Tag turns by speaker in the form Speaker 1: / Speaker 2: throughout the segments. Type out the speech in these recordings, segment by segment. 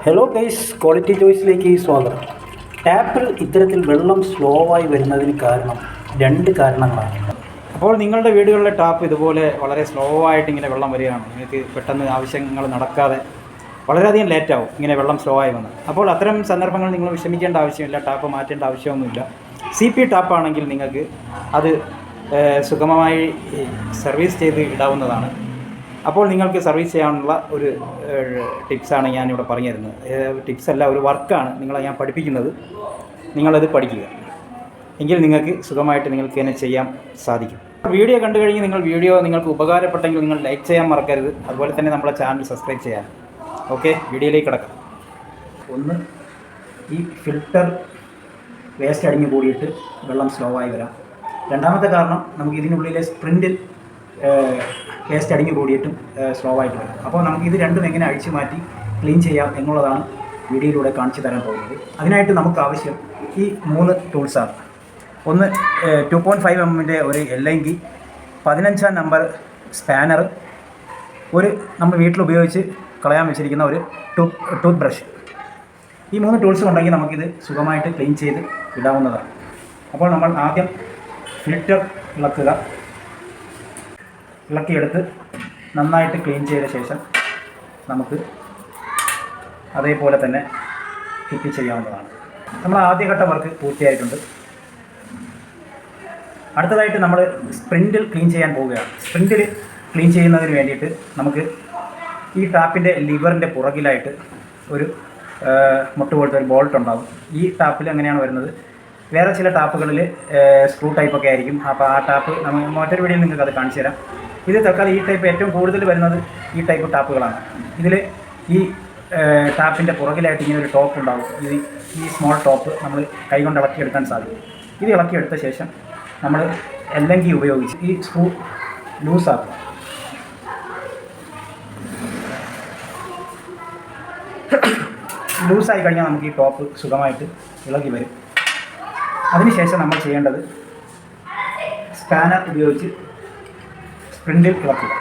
Speaker 1: Hello guys quality ചോയ്സിലേക്ക് സ്വാഗതം. ടാപ്പിൽ ഇത്തരത്തിൽ വെള്ളം സ്ലോ ആയി വരുന്നതിന് കാരണം രണ്ട് കാരണങ്ങളാണ്.
Speaker 2: അപ്പോൾ നിങ്ങളുടെ വീടുകളിലെ ടാപ്പ് ഇതുപോലെ വളരെ സ്ലോ ആയിട്ട് ഇങ്ങനെ വെള്ളം വരികയാണ്. നിങ്ങൾക്ക് പെട്ടെന്ന് ആവശ്യങ്ങൾ നടക്കാതെ വളരെയധികം ലേറ്റാവും ഇങ്ങനെ വെള്ളം സ്ലോ ആയി വന്ന്. അപ്പോൾ അത്തരം സന്ദർഭങ്ങൾ നിങ്ങൾ വിഷമിക്കേണ്ട ആവശ്യമില്ല ടാപ്പ് മാറ്റേണ്ട ആവശ്യമൊന്നുമില്ല. സി പി ടാപ്പാണെങ്കിൽ നിങ്ങൾക്ക് അത് സുഗമമായി സർവീസ് ചെയ്ത് ഇടാവുന്നതാണ്. അപ്പോൾ നിങ്ങൾക്ക് സർവീസ് ചെയ്യാനുള്ള ഒരു ടിപ്സാണ് ഞാനിവിടെ പറഞ്ഞു തരുന്നത് ഏഹ്, ടിപ്സ് അല്ല ഒരു വർക്കാണ് നിങ്ങളെ ഞാൻ പഠിപ്പിക്കുന്നത്. നിങ്ങളത് പഠിക്കുക. എങ്കിൽ നിങ്ങൾക്ക് സുഖമായിട്ട് നിങ്ങൾക്ക് തന്നെ ചെയ്യാൻ സാധിക്കും. വീഡിയോ കണ്ടു കഴിഞ്ഞ് നിങ്ങൾ വീഡിയോ നിങ്ങൾക്ക് ഉപകാരപ്പെട്ടെങ്കിൽ നിങ്ങൾ ലൈക്ക് ചെയ്യാൻ മറക്കരുത്. അതുപോലെ തന്നെ നമ്മളെ ചാനൽ സബ്സ്ക്രൈബ് ചെയ്യാൻ. ഓക്കെ വീഡിയോയിലേക്ക് കിടക്കാം.
Speaker 1: ഒന്ന് ഈ ഫിൽട്ടർ വേസ്റ്റ് അടിഞ്ഞു കൂടിയിട്ട് വെള്ളം സ്ലോ ആയി വരാം. രണ്ടാമത്തെ കാരണം നമുക്ക് ഇതിനുള്ളിലെ സ്പ്രിന്റിൽ വേസ്റ്റ് അടിഞ്ഞു കൂടിയിട്ടും സ്ലോ ആയിട്ട്. വരും അപ്പോൾ നമുക്ക് ഇത് രണ്ടും എങ്ങനെ അഴിച്ചു മാറ്റി ക്ലീൻ ചെയ്യാം എന്നുള്ളതാണ് വീഡിയോയിലൂടെ കാണിച്ചു തരാൻ പോകുന്നത്. അതിനായിട്ട് നമുക്ക് ആവശ്യം ഈ മൂന്ന് ടൂൾസാണ് ഒന്ന് ടു പോയിന്റ് ഫൈവ് എമ്മിന്റെ ഒരു കി പതിനഞ്ചാം നമ്പർ സ്പാനർ ഒരു നമ്മൾ വീട്ടിൽ ഉപയോഗിച്ച് കളയാൻ വെച്ചിരിക്കുന്ന ഒരു ടൂത്ത് ടൂത്ത് ബ്രഷ് ഈ മൂന്ന് ടൂൾസ് ഉണ്ടെങ്കിൽ നമുക്കിത് സുഖമായിട്ട് ക്ലീൻ ചെയ്ത് ഇടാവുന്നതാണ്. അപ്പോൾ നമ്മൾ ആദ്യം ഫിൽറ്റർ ഇളക്കുക. ഇളക്കിയെടുത്ത് നന്നായിട്ട് ക്ലീൻ ചെയ്ത ശേഷം നമുക്ക് അതേപോലെ തന്നെ ഫിറ്റ് ചെയ്യാവുന്നതാണ്. നമ്മൾ ആദ്യഘട്ട വർക്ക് പൂർത്തിയായിട്ടുണ്ട്. അടുത്തതായിട്ട് നമ്മൾ സ്പ്രിന്റിൽ ക്ലീൻ ചെയ്യാൻ പോവുകയാണ്. സ്പ്രിന്റിൽ ക്ലീൻ ചെയ്യുന്നതിന് വേണ്ടിയിട്ട് നമുക്ക് ഈ ടാപ്പിന്റെ ലിവറിന്റെ പുറകിലായിട്ട് ഒരു മുട്ട് പോലത്തെ ഒരു ബോൾട്ട് ഉണ്ടാകും ഈ ടാപ്പിൽ അങ്ങനെയാണ് വരുന്നത്. വേറെ ചില ടാപ്പുകളിൽ സ്ക്രൂ ടൈപ്പൊക്കെ ആയിരിക്കും. അപ്പോൾ ആ ടാപ്പ് നമ്മൾ മറ്റൊരു വീഡിയോയിൽ നിങ്ങൾക്ക് അത് കാണിച്ചു തരാം ഇത് തൽക്കാലം ഈ ടൈപ്പ് ഏറ്റവും കൂടുതൽ വരുന്നത് ഈ ടൈപ്പ് ടാപ്പുകളാണ്. ഇതിൽ ഈ ടാപ്പിന്റെ പുറകിലായിട്ട് ഇങ്ങനെ ഒരു ടോപ്പ് ഉണ്ടാവും. ഇത് ഈ സ്മോൾ ടോപ്പ് നമ്മൾ കൈകൊണ്ട് ഇളക്കിയെടുക്കാൻ സാധിക്കും. ഇത് ഇളക്കിയെടുത്ത ശേഷം നമ്മൾ എല്ലങ്കി ഉപയോഗിച്ച് ഈ സ്ക്രൂ ലൂസാക്കും ലൂസായി കഴിഞ്ഞാൽ നമുക്ക് ഈ ടോപ്പ് സുഖമായിട്ട് ഇളകി വരും. അതിനുശേഷം നമ്മൾ ചെയ്യേണ്ടത് സ്പാനർ ഉപയോഗിച്ച് സ്പ്രിന്റിൽ ഇളക്കുക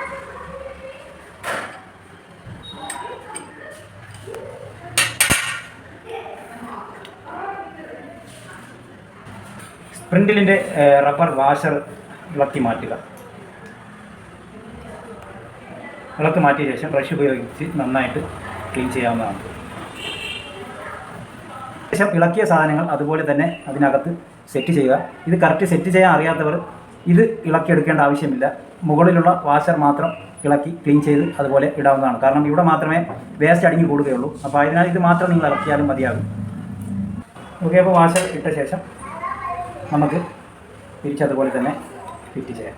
Speaker 1: സ്പ്രിന്റിലിന്റെ റബ്ബർ വാഷർ ഇളക്കി മാറ്റുക. ഇളക്കി മാറ്റിയ ശേഷം ബ്രഷ് ഉപയോഗിച്ച് നന്നായിട്ട് ക്ലീൻ ചെയ്യാവുന്നതാണ്. ശേഷം ഇളക്കിയ സാധനങ്ങൾ അതുപോലെ തന്നെ അതിനകത്ത് സെറ്റ് ചെയ്യുക. ഇത് കറക്റ്റ് സെറ്റ് ചെയ്യാൻ അറിയാത്തവർ ഇത് ഇളക്കിയെടുക്കേണ്ട ആവശ്യമില്ല. മുകളിലുള്ള വാഷർ മാത്രം ഇളക്കി ക്ലീൻ ചെയ്ത് അതുപോലെ ഇടാവുന്നതാണ്. കാരണം ഇവിടെ മാത്രമേ വേസ്റ്റ് അടിഞ്ഞു കൂടുകയുള്ളൂ. അപ്പോൾ അതിനാൽ ഇത് മാത്രം നിങ്ങൾ ഇളക്കിയാലും മതിയാകും. ഓക്കെ അപ്പോൾ വാഷർ ഇട്ട ശേഷം നമുക്ക് തിരിച്ചതുപോലെ തന്നെ ഫിറ്റ് ചെയ്യാം.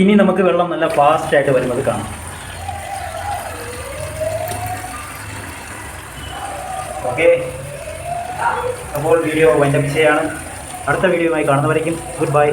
Speaker 1: ഇനി നമുക്ക് വെള്ളം നല്ല ഫാസ്റ്റായിട്ട് വരുന്നത് കാണാം. ഓക്കെ. അപ്പോൾ വീഡിയോ വൈൻഡപ്പ് ചെയ്യാണ് അടുത്ത വീഡിയോയുമായി കാണുന്നവരേക്കും ഗുഡ് ബൈ.